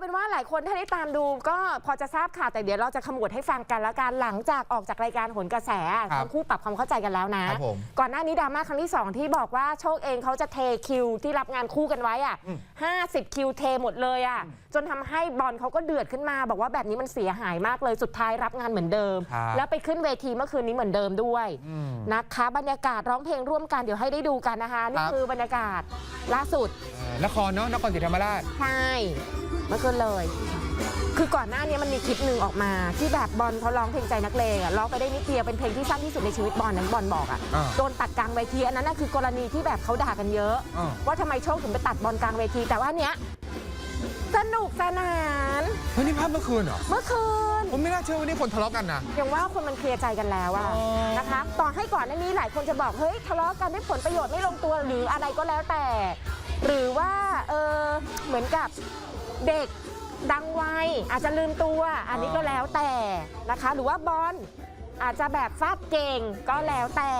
เป็นว่าหลายคนถ้าได้ตามดูก็พอจะทราบข่าวแต่เดี๋ยวเราจะขมวดให้ฟังกันแล้วกันหลังจากออกจากรายการโหนกระแสครับทั้งคู่ปรับความเข้าใจกันแล้วนะ ครับผม ก่อนหน้านี้ดราม่าครั้งที่ 2 ที่บอกว่าโชคเองเขาจะเทคิวที่รับงานคู่กันไว้อะอืมห้าสิบคิวเทหมดเลยอะจนทำให้บอลเขาก็เดือดขึ้นมา บอกว่าแบบนี้มันเสียหายมากเลยสุดท้ายรับงานเหมือนเดิม ครับ แล้วไปขึ้นเวทีเมื่อคืนนี้เหมือนเดิมด้วย อืม นะคะ บรรยากาศร้องเพลงร่วมกันเดี๋ยวให้ได้ดูกันนะคะ นี่ครับ คือบรรยากาศล่าสุด เอ่อนครเนาะนครศรีธรรมราช ใช่ เมื่อคืนเลย คือก่อนหน้านี้มันมีคลิปหนึ่งออกมา ที่แบบบอลเขาร้องเพลงใจนักเลงอะร้องไปได้นิดเดียวเป็นเพลงที่สั้นที่สุดในชีวิตบอลนั้นบอลบอกอะอ่าโดนตัดกลางเวทีอันนั้นน่ะคือกรณีที่แบบเขาด่ากันเยอะ อ่า ว่าทำไมโชคถึงไปตัดบอลกลางเวที แต่ว่าเนี้ยสนุกสนานเฮ้ยนี่ภาพเมื่อคืนเหรอ เมื่อคืน ผมไม่น่าเชื่อว่านี่คนทะเลาะกันนะ อย่างว่าคนมันเคลียร์ใจกันแล้วอะอ๋อ นะคะ ต่อให้ก่อนหน้านี้หลายคนจะบอกเฮ้ยทะเลาะกันด้วยผลประโยชน์ไม่ลงตัวหรืออะไรก็แล้วแต่ หรือว่าเออเหมือนกับ เด็กดังวัยอาจจะลืมตัว อันนี้ก็แล้วแต่นะคะ หรือว่าบอลอาจจะแบบฟาดเก่งก็แล้วแต่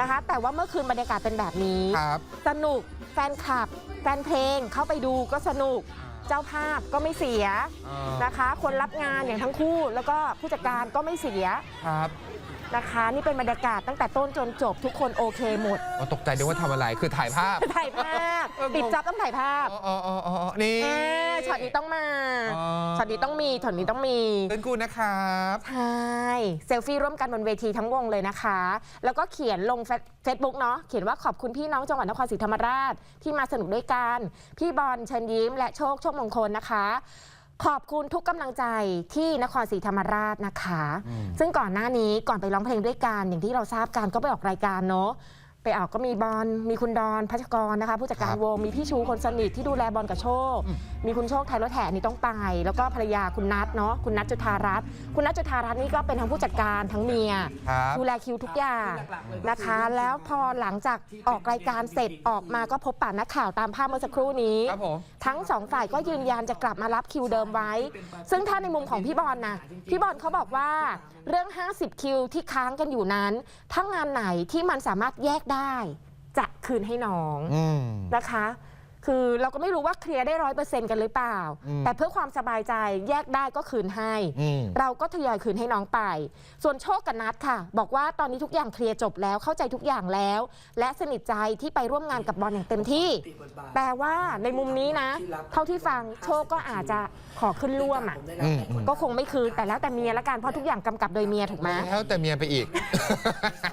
นะคะ แต่ว่าเมื่อคืนบรรยากาศเป็นแบบนี้ครับสนุกแฟนคลับ แฟนเพลงเข้าไปดูก็สนุกเจ้าภาพก็ไม่เสียอ่านะคะ คนรับงานอย่างทั้งคู่แล้วก็ผู้จัดการก็ไม่เสียครับ นะคะ นี่เป็นบรรยากาศตั้งแต่ต้นจนจบทุกคนโอเคหมด อ๋อตกใจนึกว่าทำอะไรคือถ่ายภาพ ถ่ายภาพเออปิดจ็อบต้องถ่ายภาพอ๋ออ๋ออ๋ออ๋อนี่ เออช็อตนี้ต้องมาอ๋อ ช็อตนี้ต้องมีช็อตนี้ต้องมีเป็นกูนะครับ ใช่เซลฟี่ร่วมกันบนเวทีทั้งวงเลยนะคะ แล้วก็เขียนลงเฟซบุ๊กเนาะเขียนว่าขอบคุณพี่น้องจังหวัดนครศรีธรรมราช ที่มาสนุกด้วยกัน พี่บอลเชิญยิ้มและโชคโชคมงคลนะคะ ขอบคุณทุกกำลังใจที่นครศรีธรรมราชนะคะอืมซึ่งก่อนหน้านี้ก่อนไปร้องเพลงด้วยกันอย่างที่เราทราบกันก็ไปออกรายการเนาะ ไปออกก็มีบอลมีคุณดอนพัชกรนะคะ ผู้จัดการครับวงมีพี่ชูคนสนิทที่ดูแลบอลกับโชคอืมมีคุณโชคไทยรถแห่นี่ต้องไป แล้วก็ภรรยาคุณนัทเนาะคุณนัทจุธารัตน์คุณนัทจุธารัตน์นี่ก็เป็นทั้งผู้จัดการทั้งเมีย ครับดูแลคิวทุกอย่างนะคะ แล้วพอหลังจากออกรายการเสร็จออกมาก็พบปะนักข่าวตามภาพเมื่อสักครู่นี้ ครับผม ทั้งสองฝ่ายก็ยืนยันจะกลับมารับคิวเดิมไว้ ซึ่งถ้าในมุมของพี่บอลนะพี่บอลเขาบอกว่าเรื่อง 50 คิวที่ค้างกันอยู่นั้น ถ้างานไหนที่มันสามารถแยกได้จะคืนให้น้องอืมนะคะ คือเราก็ไม่รู้ว่าเคลียร์ได้ร้อยเปอร์เซ็นต์กันหรือเปล่า อืมแต่เพื่อความสบายใจแยกได้ก็คืนให้ อืม เราก็ทยอยคืนให้น้องไป ส่วนโชคกับนัดค่ะ บอกว่าตอนนี้ทุกอย่างเคลียร์จบแล้วเข้าใจทุกอย่างแล้ว และสนิทใจที่ไปร่วมงานกับบอลอย่างเต็มที่ แต่ว่าในมุมนี้นะ เท่าที่ฟังโชคก็อาจจะขอขึ้นร่วมอะอืมอืม ก็คงไม่คืนแต่แล้วแต่เมียละกันเพราะทุกอย่างกำกับโดยเมียถูกไหมแล้วแต่เมียไปอีก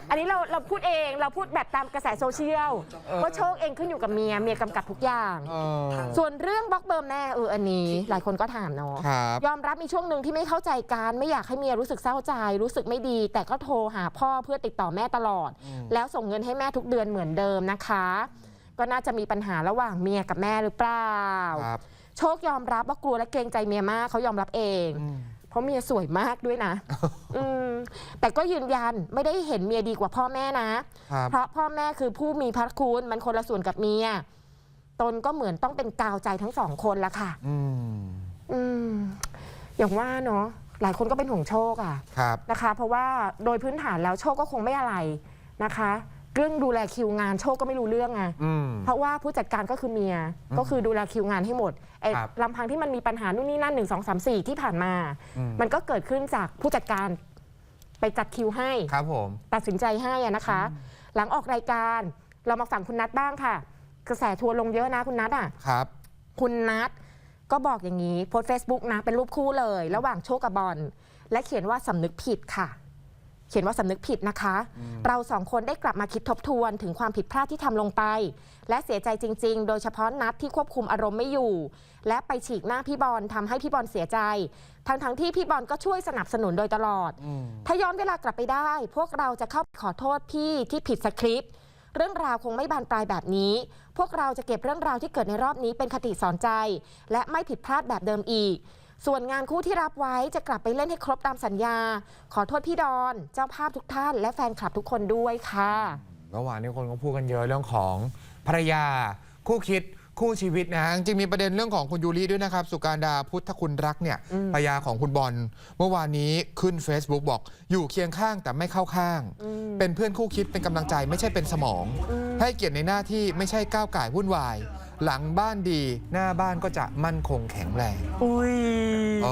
อันนี้เราเราพูดเองเราพูดแบบตามกระแสโซเชียลเออว่าโชคเองขึ้นอยู่กับเมียเมียกำกับทุกอย่างเออ ส่วนเรื่องบล็อกเบอร์แม่เอออันนี้ หลายคนก็ถามเนาะครับ ยอมรับมีช่วงหนึ่งที่ไม่เข้าใจกันไม่อยากให้เมียรู้สึกเศร้าใจ รู้สึกไม่ดี แต่ก็โทรหาพ่อเพื่อติดต่อแม่ตลอด อืม แล้วส่งเงินให้แม่ทุกเดือนเหมือนเดิมนะคะ ก็น่าจะมีปัญหาระหว่างเมียกับแม่หรือเปล่า ครับ โชคยอมรับว่ากลัวและเกรงใจเมียมากเขายอมรับเอง อืม เพราะเมียสวยมากด้วยนะ อืมแต่ก็ยืนยันไม่ได้เห็นเมียดีกว่าพ่อแม่นะ ครับ เพราะพ่อแม่คือผู้มีพระคุณมันคนละส่วนกับเมีย ตนก็เหมือนต้องเป็นกาวใจทั้งสองคนละค่ะ อืมอืมอย่างว่าเนาะหลายคนก็เป็นห่วงโชคอะครับ นะคะ เพราะว่าโดยพื้นฐานแล้วโชคก็คงไม่อะไรนะคะ เรื่องดูแลคิวงานโชคก็ไม่รู้เรื่องไงอืม เพราะว่าผู้จัดการก็คือเมียอืมก็คือดูแลคิวงานให้หมดไอ้ครับลำพังที่มันมีปัญหานู่นนี่นั่นหนึ่งสองสามสี่ที่ผ่านมา อืม มันก็เกิดขึ้นจากผู้จัดการไปจัดคิวให้ ครับผม ตัดสินใจให้อะนะคะ หลังออกรายการเรามาฝั่งคุณนัทบ้างค่ะ กระแสทัวร์ลงเยอะนะคุณนัทอะ ครับ คุณนัทก็บอกอย่างนี้โพสเฟซบุ๊กนะ เป็นรูปคู่เลย ระหว่างโชคกับบอลและเขียนว่าสำนึกผิดค่ะ เขียนว่าสำนึกผิดนะคะอืมเราสองคนได้กลับมาคิดทบทวนถึงความผิดพลาดที่ทำลงไป และเสียใจจริง ๆ โดยเฉพาะนัดที่ควบคุมอารมณ์ไม่อยู่ และไปฉีกหน้าพี่บอลทำให้พี่บอลเสียใจ ทั้งๆที่พี่บอลก็ช่วยสนับสนุนโดยตลอดอืมถ้าย้อนเวลากลับไปได้ พวกเราจะเข้าไปขอโทษพี่ที่ผิดสคริปต์ เรื่องราวคงไม่บานปลายแบบนี้ พวกเราจะเก็บเรื่องราวที่เกิดในรอบนี้เป็นคติสอนใจ และไม่ผิดพลาดแบบเดิมอีก ส่วนงานคู่ที่รับไว้จะกลับไปเล่นให้ครบตามสัญญา ขอโทษพี่ดอน เจ้าภาพทุกท่าน และแฟนคลับทุกคนด้วยค่ะ เมื่อวานนี้คนก็พูดกันเยอะเรื่องของภรรยา คู่คิด คู่ชีวิตนะฮะจริงๆมีประเด็นเรื่องของคุณยูริด้วยนะครับ สุการดาพุทธคุณรักเนี่ยอืมภรรยาของคุณบอลเมื่อวานนี้ขึ้น Facebook บอก อยู่เคียงข้างแต่ไม่เข้าข้างอืมเป็นเพื่อนคู่คิดเป็นกำลังใจไม่ใช่เป็นสมองอืมให้เกียรติในหน้าที่ไม่ใช่ก้าวไก่ายวุ่นวาย หลังบ้านดีหน้าบ้านก็จะมั่นคงแข็งแรงอุ้ยเอ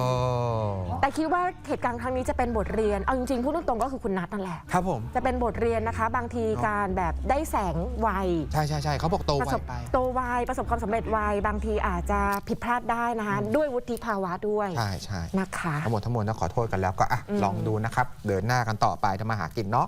อแต่คิดว่าเหตุการณ์ครั้งนี้จะเป็นบทเรียน เอาจริงๆพูดตรงๆก็คือคุณนัทนั่นแหละครับผมจะเป็นบทเรียนนะคะ บางทีการแบบได้แสงไวใช่ใช่ใช่เขาบอกโตประไวสบไป โตไวประสบความสำเร็จไวบางทีอาจจะผิดพลาดได้นะคะ ด้วยวุฒิภาวะด้วยใช่ใช่นะคะ ทั้งหมดทั้งมวลนะขอโทษกันแล้วก็อะอืม ลองดูนะครับ เดินหน้ากันต่อไปทำมาหากินเนาะ